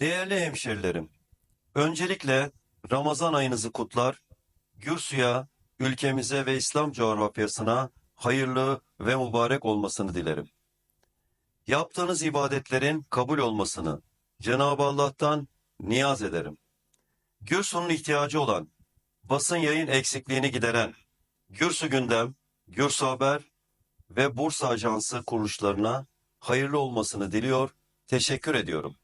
Değerli hemşerilerim, öncelikle Ramazan ayınızı kutlar, Gürsü'ye, ülkemize ve İslam coğrafyasına hayırlı ve mübarek olmasını dilerim. Yaptığınız ibadetlerin kabul olmasını Cenab-ı Allah'tan niyaz ederim. Gürsü'nün ihtiyacı olan, basın yayın eksikliğini gideren Gürsü Gündem, Gürsü Haber ve Bursa Ajansı kuruluşlarına hayırlı olmasını diliyor, teşekkür ediyorum.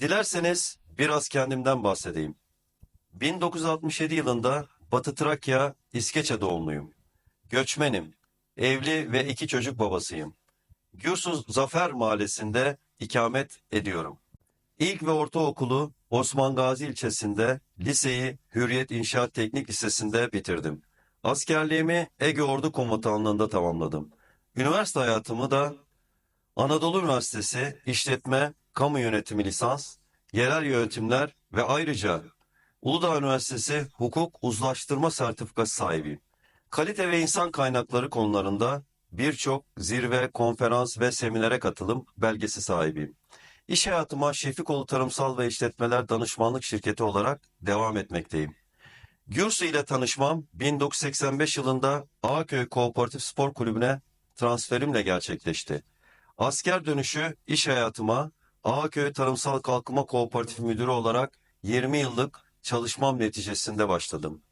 Dilerseniz biraz kendimden bahsedeyim. 1967 yılında Batı Trakya, İskeçe doğumluyum. Göçmenim, evli ve iki çocuk babasıyım. Gürsuz Zafer Mahallesi'nde ikamet ediyorum. İlk ve ortaokulu Osman Gazi ilçesinde, liseyi Hürriyet İnşaat Teknik Lisesi'nde bitirdim. Askerliğimi Ege Ordu Komutanlığı'nda tamamladım. Üniversite hayatımı da Anadolu Üniversitesi İşletme, Kamu Yönetimi lisans, yerel yönetimler ve ayrıca Uludağ Üniversitesi Hukuk Uzlaştırma Sertifikası sahibiyim. Kalite ve insan kaynakları konularında birçok zirve, konferans ve seminere katılım belgesi sahibiyim. İş hayatıma Şefikoğlu Tarımsal ve İşletmeler Danışmanlık Şirketi olarak devam etmekteyim. Gürsü ile tanışmam 1985 yılında Ağaköy Kooperatif Spor Kulübü'ne transferimle gerçekleşti. Asker dönüşü iş hayatıma Ağaköy Tarımsal Kalkınma Kooperatif Müdürü olarak 20 yıllık çalışmam neticesinde başladım.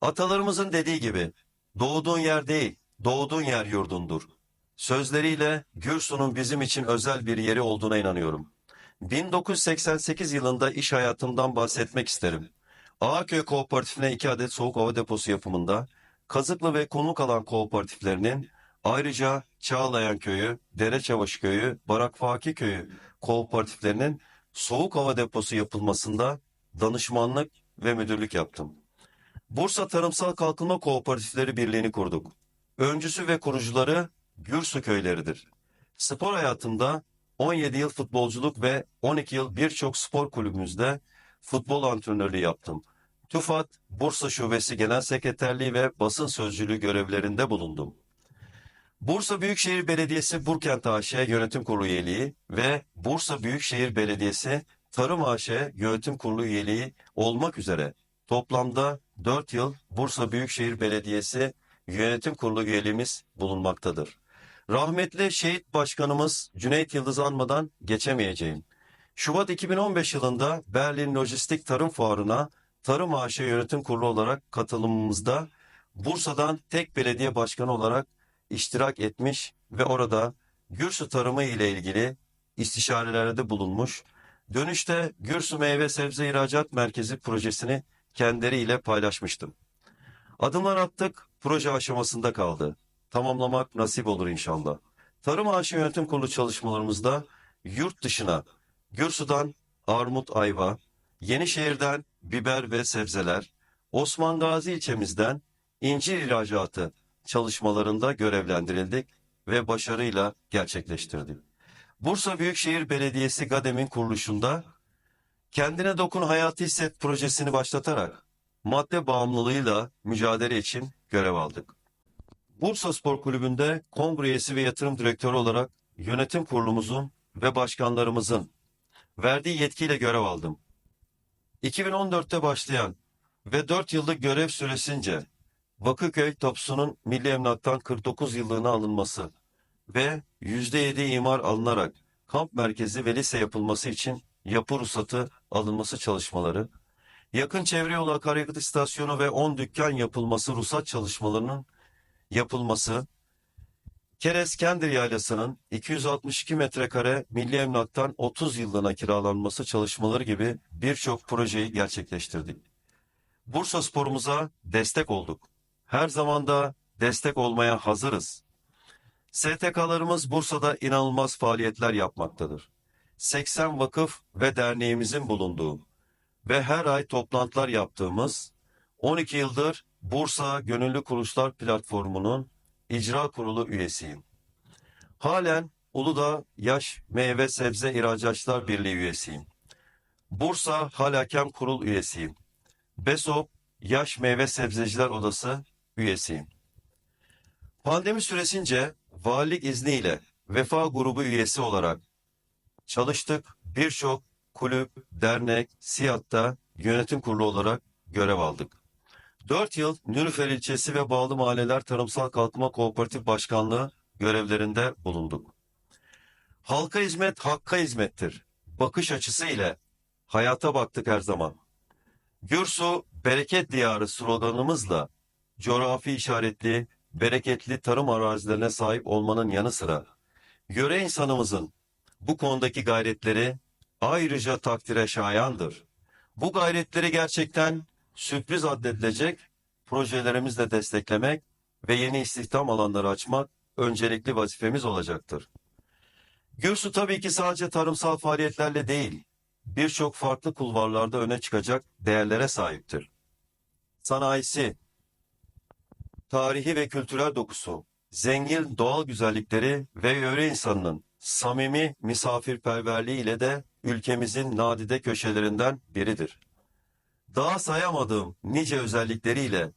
Atalarımızın dediği gibi doğduğun yer değil, doğduğun yer yurdundur. Sözleriyle Gürsu'nun bizim için özel bir yeri olduğuna inanıyorum. 1988 yılında iş hayatımdan bahsetmek isterim. Ağaköy Kooperatifine iki adet soğuk hava deposu yapımında, Kazıklı ve Konuk Alan kooperatiflerinin ayrıca Çağlayan Köyü, Dereçavaş Köyü, Barak Faki Köyü kooperatiflerinin soğuk hava deposu yapılmasında danışmanlık ve müdürlük yaptım. Bursa Tarımsal Kalkınma Kooperatifleri Birliği'ni kurduk. Öncüsü ve kurucuları Gürsu köyleridir. Spor hayatımda 17 yıl futbolculuk ve 12 yıl birçok spor kulübümüzde futbol antrenörlüğü yaptım. TÜFAD Bursa Şubesi Genel Sekreterliği ve basın sözcülüğü görevlerinde bulundum. Bursa Büyükşehir Belediyesi Burkent AŞ Yönetim Kurulu üyeliği ve Bursa Büyükşehir Belediyesi Tarım AŞ Yönetim Kurulu üyeliği olmak üzere toplamda 4 yıl Bursa Büyükşehir Belediyesi Yönetim Kurulu üyeliğimiz bulunmaktadır. Rahmetli şehit başkanımız Cüneyt Yıldız anmadan geçemeyeceğim. Şubat 2015 yılında Berlin Lojistik Tarım Fuarı'na Tarım AŞ Yönetim Kurulu olarak katılımımızda Bursa'dan tek belediye başkanı olarak iştirak etmiş ve orada Gürsü tarımı ile ilgili istişarelerde bulunmuş. Dönüşte Gürsü Meyve Sebze İhracat Merkezi projesini kendileriyle paylaşmıştım. Adımlar attık, proje aşamasında kaldı. Tamamlamak nasip olur inşallah. Tarım Ağaçı Yönetim Kurulu çalışmalarımızda yurt dışına Gürsü'den armut ayva, Yenişehir'den biber ve sebzeler, Osman Gazi ilçemizden incir ihracatı çalışmalarında görevlendirildik ve başarıyla gerçekleştirdik. Bursa Büyükşehir Belediyesi GADEM'in kuruluşunda Kendine Dokun Hayatı Hisset projesini başlatarak madde bağımlılığıyla mücadele için görev aldık. Bursa Spor Kulübü'nde kongre üyesi ve yatırım direktörü olarak yönetim kurulumuzun ve başkanlarımızın verdiği yetkiyle görev aldım. 2014'te başlayan ve 4 yıllık görev süresince Bakırköy Topsu'nun Milli Emlak'tan 49 yıllığına alınması ve %7 imar alınarak kamp merkezi ve lise yapılması için yapı ruhsatı alınması çalışmaları, yakın çevre yolu akaryakıt istasyonu ve 10 dükkan yapılması ruhsat çalışmalarının yapılması, Keres Kendir Yaylası'nın 262 metrekare milli emlaktan 30 yıllığına kiralanması çalışmaları gibi birçok projeyi gerçekleştirdik. Bursa sporumuza destek olduk. Her zaman da destek olmaya hazırız. STK'larımız Bursa'da inanılmaz faaliyetler yapmaktadır. 80 vakıf ve derneğimizin bulunduğu ve her ay toplantılar yaptığımız 12 yıldır Bursa Gönüllü Kuruluşlar Platformu'nun icra kurulu üyesiyim. Halen Uludağ Yaş Meyve Sebze İhracatçılar Birliği üyesiyim. Bursa Halakem Kurul üyesiyim. BESOP Yaş Meyve Sebzeciler Odası üyesiyim. Pandemi süresince valilik izniyle Vefa Grubu üyesi olarak çalıştık, birçok kulüp, dernek, SİAD'da yönetim kurulu olarak görev aldık. 4 yıl Nürüfer ilçesi ve bağlı mahalleler Tarımsal Kalkınma Kooperatif Başkanlığı görevlerinde bulunduk. Halka hizmet hakka hizmettir. Bakış açısı ile hayata baktık her zaman. Gürsu bereket diyarı sloganımızla coğrafi işaretli, bereketli tarım arazilerine sahip olmanın yanı sıra yöre insanımızın bu konudaki gayretleri ayrıca takdire şayandır. Bu gayretleri gerçekten sürpriz addedilecek projelerimizle desteklemek ve yeni istihdam alanları açmak öncelikli vazifemiz olacaktır. Gürsu tabii ki sadece tarımsal faaliyetlerle değil, birçok farklı kulvarlarda öne çıkacak değerlere sahiptir. Sanayisi, tarihi ve kültürel dokusu, zengin doğal güzellikleri ve yöre insanının samimi misafirperverliği ile de ülkemizin nadide köşelerinden biridir. Daha sayamadığım nice özellikleriyle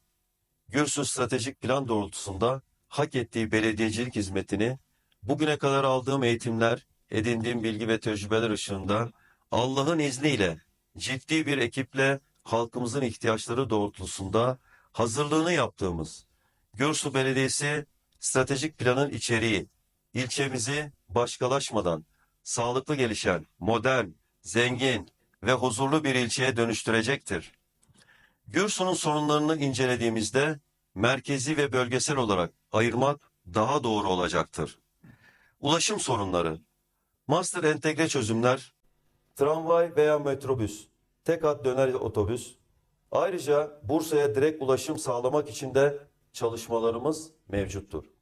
Gürsü stratejik plan doğrultusunda hak ettiği belediyecilik hizmetini bugüne kadar aldığım eğitimler, edindiğim bilgi ve tecrübeler ışığında Allah'ın izniyle ciddi bir ekiple halkımızın ihtiyaçları doğrultusunda hazırlığını yaptığımız Gürsu Belediyesi stratejik planın içeriği, ilçemizi başkalaşmadan sağlıklı gelişen, modern, zengin ve huzurlu bir ilçeye dönüştürecektir. Gürsu'nun sorunlarını incelediğimizde merkezi ve bölgesel olarak ayırmak daha doğru olacaktır. Ulaşım sorunları, master entegre çözümler, tramvay veya metrobüs, tek hat döner otobüs, ayrıca Bursa'ya direkt ulaşım sağlamak için de çalışmalarımız mevcuttur.